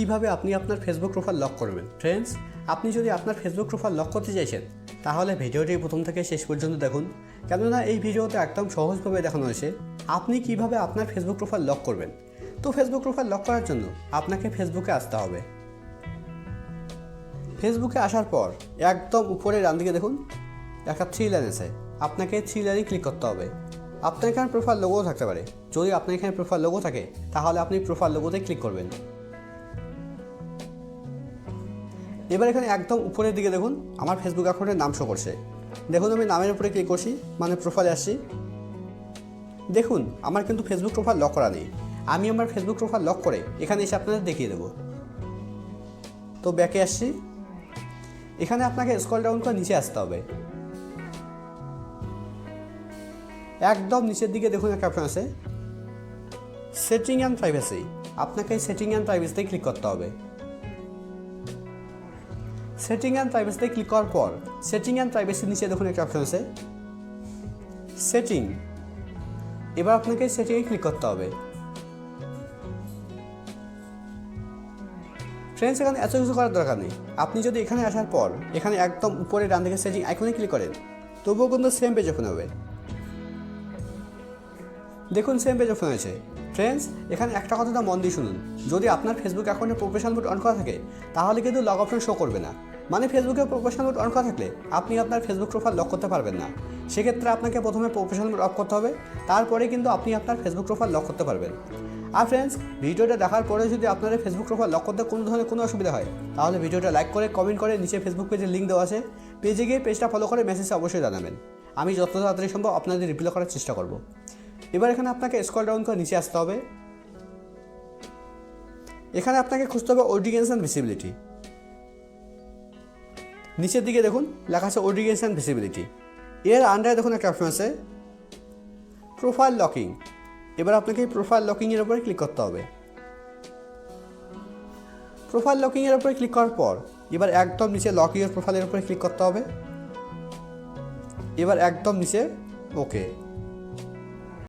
কীভাবে আপনি আপনার ফেসবুক প্রোফাইল লক করবেন? ফ্রেন্ডস আপনি যদি আপনার ফেসবুক প্রোফাইল লক করতে চাইছেন, তাহলে ভিডিওটি প্রথম থেকে শেষ পর্যন্ত দেখুন। কেননা এই ভিডিওতে একদম সহজভাবে দেখানো হয়েছে আপনি কীভাবে আপনার ফেসবুক প্রোফাইল লক করবেন। তো ফেসবুক প্রোফাইল লক করার জন্য আপনাকে ফেসবুকে আসতে হবে। ফেসবুকে আসার পর একদম উপরে ডান দিকে দেখুন, একটা থ্রি লাইন আছে। আপনাকে থ্রি লাইনে ক্লিক করতে হবে। আপনার এখানে প্রোফাইল লোগো থাকতে পারে। যদি আপনার এখানে প্রোফাইল লোগো থাকে, তাহলে আপনি প্রোফাইল লোগোতে ক্লিক করবেন। এবার এখানে একদম উপরের দিকে দেখুন, আমার ফেসবুক অ্যাকাউন্টের নাম শো করছে। দেখুন আমি নামের উপরে ক্লিক করছি মানে প্রোফাইলে আসছি। দেখুন, আমার কিন্তু ফেসবুক প্রোফাইল লক করা নেই। আমি আমার ফেসবুক প্রোফাইল লক করে এখানে এসে আপনাদের দেখিয়ে দেবো। তো ব্যাকে আসছি। এখানে আপনাকে স্কল ডাউন করে নিচে আসতে হবে। একদম নিচের দিকে দেখুন একটা অপশন আছে। সেটিং অ্যান্ড প্রাইভেসি আপনাকে সেটিং অ্যান্ড প্রাইভেসিতে ক্লিক করতে হবে। সেটিং অ্যান্ড প্রাইভেসিতে ক্লিক করার পর সেটিং অ্যান্ড প্রাইভেসির নিচে দেখুন একটা অপশন আছে। সেটিং এবার আপনাকে সেটিংয়ে ক্লিক করতে হবে। ফ্রেন্ডস এখানে এত কিছু করার দরকার নেই। আপনি যদি এখানে আসার পর, এখানে একদম উপরে ডান দিকে সেটিং আইকনে ক্লিক করেন, তবুও কিন্তু সেম পেজ ওপেন হবে। দেখুন সেম পেজ ওপেন হয়েছে। ফ্রেন্ডস এখানে একটা কথাটা মন দিয়ে শুনুন। যদি আপনার ফেসবুক অ্যাকাউন্টে প্রফেশনাল মোড অন করা থাকে, তাহলে কিন্তু লগ অপশন শো করবে না। মানে ফেসবুকে প্রফেশনাল মোড অন করা থাকলে আপনি আপনার ফেসবুক প্রোফাইল লক করতে পারবেন না। সেক্ষেত্রে আপনাকে প্রথমে প্রফেশনাল মোড অফ করতে হবে, তারপরে কিন্তু আপনি আপনার ফেসবুক প্রোফাইল লক করতে পারবেন। আর ফ্রেন্ডস ভিডিওটা দেখার পরে যদি আপনার ফেসবুক প্রোফাইল লক করতে কোনো ধরনের কোনো অসুবিধা হয়, তাহলে ভিডিওটা লাইক করে কমেন্ট করে নিচে ফেসবুক পেজের লিঙ্ক দেওয়া আছে। পেজে গিয়ে পেজটা ফলো করে মেসেজে অবশ্যই জানাবেন। আমি যত তাড়াতাড়ি সম্ভব আপনাদের রিপ্লাই করার চেষ্টা করব। এবার এখানে আপনাকে স্ক্রল ডাউন করে নিচে আসতে হবে। এখানে আপনাকে খুঁজতে হবে অডিয়েন্স অ্যান্ড ভিসিবিলিটি নিচের দিকে দেখুন, লেখা আছে অ্যান্ড ভিসিবিলিটি এর আন্ডারে দেখুন একটা অপশন আছে প্রোফাইল লকিং এবার আপনাকে প্রোফাইল লকিংয়ের উপরে ক্লিক করতে হবে। প্রোফাইল লকিংয়ের উপরে ক্লিক করার পর, এবার একদম নিচে লক ইউর প্রোফাইলের উপরে ক্লিক করতে হবে। এবার একদম নিচে ওকে